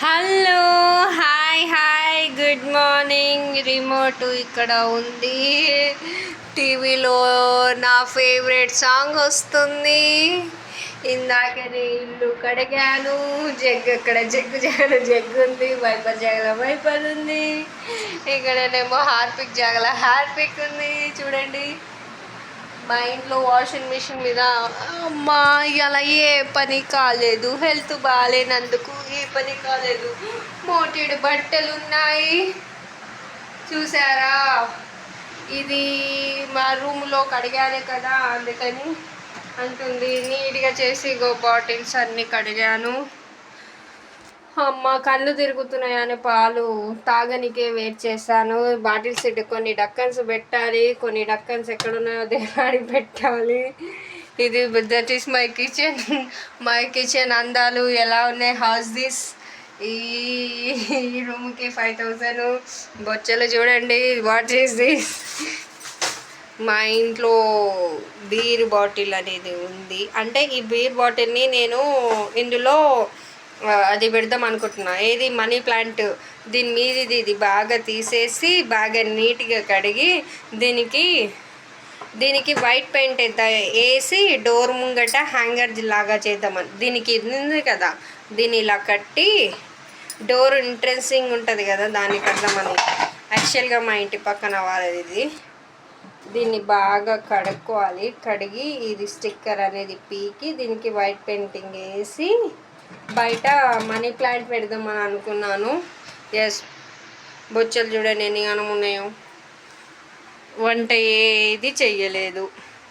Hello hi hi good morning. Remote ఇక్కడ ఉంది. టీవీలో నా ఫేవరెట్ సాంగ్ వస్తుంది. ఇందాకనే ఇల్లు కడిగాను. జగ్గు ఇక్కడ జగ్గు జగల జగ్గు ఉంది. వైపర్ జగల వైపర్ ఉంది. ఇక్కడనేమో హార్పిక్ జగల హార్పిక్ ఉంది. చూడండి. మా ఇంట్లో వాషింగ్ మిషన్ మీద అమ్మా ఇలా ఏ పని కాలేదు. హెల్త్ బాగాలేనందుకు ఏ పని కాలేదు. మోటిడు బట్టలు ఉన్నాయి చూసారా? ఇది మా రూమ్లో కడిగాను కదా అందుకని అంటుంది. నీట్గా చేసి గో బాటిల్స్ అన్నీ కడిగాను. అమ్మ కళ్ళు తిరుగుతున్నాయని పాలు తాగనికే వెయిట్ చేశాను బాటిల్స్ ఇటు కొన్ని డక్కన్స్ పెట్టాలి. కొన్ని డక్కన్స్ ఎక్కడున్నాయో దేవాడి పెట్టాలి. ఇది that is my kitchen. My kitchen అందాలు ఎలా ఉన్నాయి? హౌస్ దిస్ ఈ రూమ్కి ఫైవ్ థౌజండ్ బొచ్చలు చూడండి. వాట్ ఈస్ దిస్ మా ఇంట్లో బీర్ బాటిల్ అనేది ఉంది. అంటే ఈ బీర్ బాటిల్ని నేను ఇందులో అది పెడదాం అనుకుంటున్నా. ఏది మనీ ప్లాంట్ దీని మీది ఇది బాగా తీసేసి బాగా నీట్గా కడిగి దీనికి దీనికి వైట్ పెయింట్ అయితే వేసి డోర్ ముంగట హ్యాంగర్ లాగా చేద్దామని. దీనికి ఇది ఉంది కదా దీన్ని ఇలా కట్టి డోర్ ఎంట్రెన్సింగ్ ఉంటుంది కదా దాన్ని కడదామని. యాక్చువల్గా మా ఇంటి పక్కన వాళ్ళది ఇది. దీన్ని బాగా కడుక్కోవాలి. కడిగి ఇది స్టిక్కర్ అనేది పీకి దీనికి వైట్ పెయింటింగ్ వేసి బయట మనీ ప్లాంట్ పెడదామని అనుకున్నాను. ఎస్ బొచ్చలు చూడండి ఎన్ని గనం ఉన్నాయో. వంట ఏది చెయ్యలేదు.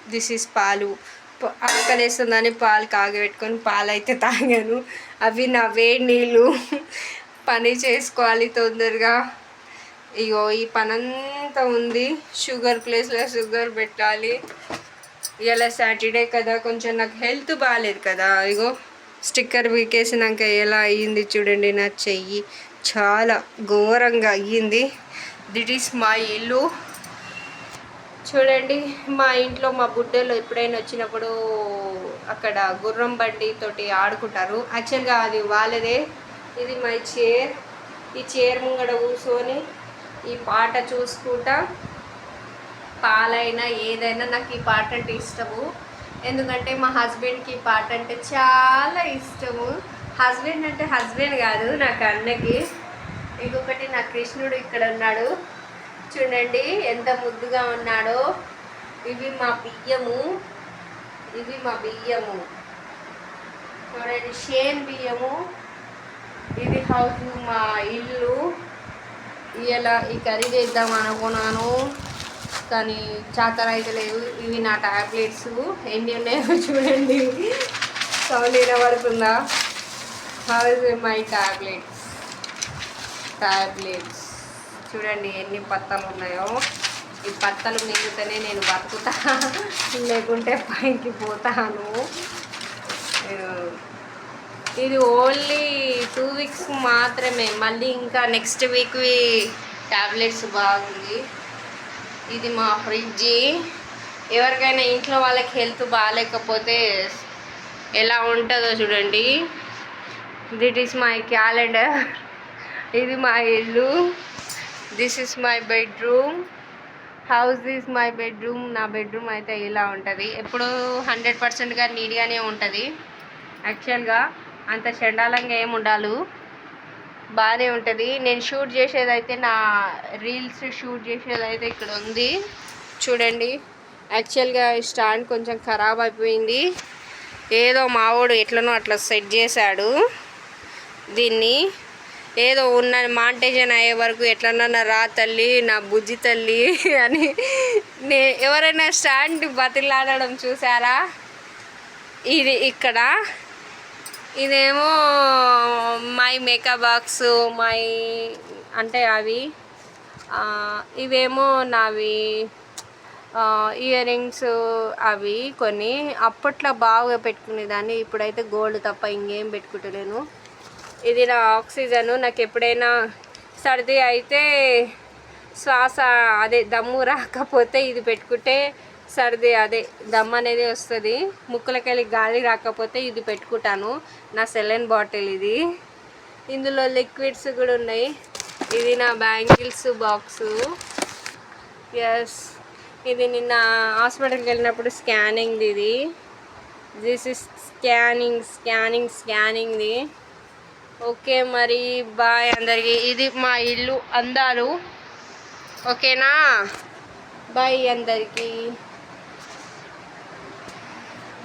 దిస్ ఇస్ పాలు. ప- ఆకలేస్తుందని పాలు కాగబెట్టుకొని పాలు అయితే తాగాను. అవి నా వేడి నీళ్ళు. పని చేసుకోవాలి తొందరగా. ఇగో ఈ పనంతా ఉంది. షుగర్ ప్లేస్లో షుగర్ పెట్టాలి. ఇలా సాటర్డే కదా కొంచెం నాకు హెల్త్ బాగాలేదు కదా ఇగో. స్టిక్కర్ వీకేసినాక ఎలా అయ్యింది చూడండి నా చెయ్యి. చాలా ఘోరంగా అయ్యింది. దిట్ ఈస్ మా ఇల్లు. చూడండి మా ఇంట్లో మా బుడ్డలు ఎప్పుడైనా వచ్చినప్పుడు అక్కడ గుర్రం బండి తోటి ఆడుకుంటారు. యాక్చువల్గా అది వాళ్ళదే. ఇది మై చైర్ ఈ చైర్ ముంగడ కూర్చొని ఈ పాట చూసుకుంటా. పాలైనా ఏదైనా నాకు ఈ పాట అంటే ఇష్టము. ఎందుకంటే మా హస్బెండ్కి పాట అంటే చాలా ఇష్టము. హస్బెండ్ అంటే హస్బెండ్ కాదు నాకు అన్నకి. ఇంకొకటి నా కృష్ణుడు ఇక్కడ ఉన్నాడు. చూడండి ఎంత ముద్దుగా ఉన్నాడో. ఇవి మా బియ్యము. ఇవి మా బియ్యము. చూడండి షేన్ బియ్యము. ఇది హౌస్ మా ఇల్లు. ఇలా ఈ కర్రీ చేద్దాం అనుకున్నాను. కానీ చాతర అయితే లేవు ఇవి నా టాబ్లెట్స్. ఎన్ని ఉన్నాయో చూడండి. సౌండ్ వినబడుతుందా? హౌజ్ మై టాబ్లెట్స్ టాబ్లెట్స్ చూడండి ఎన్ని పత్తలు ఉన్నాయో. ఈ పత్తలు మిగిలితేనే నేను బతుకుతా. లేకుంటే పైకి పోతాను. ఇది ఓన్లీ టూ వీక్స్ మాత్రమే. మళ్ళీ ఇంకా నెక్స్ట్ వీక్వి టాబ్లెట్స్ బాగుంది. ఇది మా ఫ్రిడ్జ్. ఎవరికైనా ఇంట్లో వాళ్ళకి హెల్త్ బాగాలేకపోతే ఎలా ఉంటుందో చూడండి. దిట్ ఈస్ మై క్యాలెండర్ ఇది మా ఇల్లు. This is my bedroom house this my bedroom నా బెడ్రూమ్ అయితే ఇలా ఉంటుంది. ఎప్పుడు హండ్రెడ్ పర్సెంట్గా నీట్గానే ఉంటుంది. యాక్చువల్గా అంత చండాలంగా ఏమి ఉండాలి? బాగానే ఉంటుంది. నేను షూట్ చేసేదైతే నా రీల్స్ షూట్ చేసేదైతే ఇక్కడ ఉంది. చూడండి. యాక్చువల్గా ఈ స్టాండ్ కొంచెం ఖరాబ్ అయిపోయింది. ఏదో మావోడు ఎట్లనో అట్లా సెట్ చేశాడు దీన్ని. ఏదో ఉన్న మాంటేజన్ అయ్యే వరకు ఎట్లన్నా రా తల్లి నా బుజ్జి తల్లి అని నే ఎవరైనా స్టాండ్ బతిలాడడం చూసారా? ఇది ఇక్కడ. ఇదేమో మై మేకప్ బాక్స్ మై అంటే అవి ఇవేమో నావి ఇయర్ రింగ్స్ అవి కొన్ని. అప్పట్లో బాగా పెట్టుకునేదాన్ని ఇప్పుడైతే గోల్డ్ తప్ప ఇంకేం పెట్టుకుంటలేను. ఇది నా ఆక్సిజన్ నాకు ఎప్పుడైనా సర్ది అయితే శ్వాస అదే దమ్ము రాకపోతే ఇది పెట్టుకుంటే సర్ది అదే దమ్ అనేది వస్తుంది. ముక్కులకెళ్ళి గాలి రాకపోతే ఇది పెట్టుకుంటాను. నా సెలైన్ బాటిల్ ఇది. ఇందులో లిక్విడ్స్ కూడా ఉన్నాయి. ఇది నా బ్యాంగిల్స్ బాక్సు. ఎస్ ఇది నిన్న హాస్పిటల్కి వెళ్ళినప్పుడు స్కానింగ్ది ఇది. దిస్ ఇస్ స్కానింగ్ స్కానింగ్ స్కానింగ్ది ఓకే మరి బాయ్ అందరికి. ఇది మా ఇల్లు అందాలు. ఓకేనా? బాయ్ అందరికీ.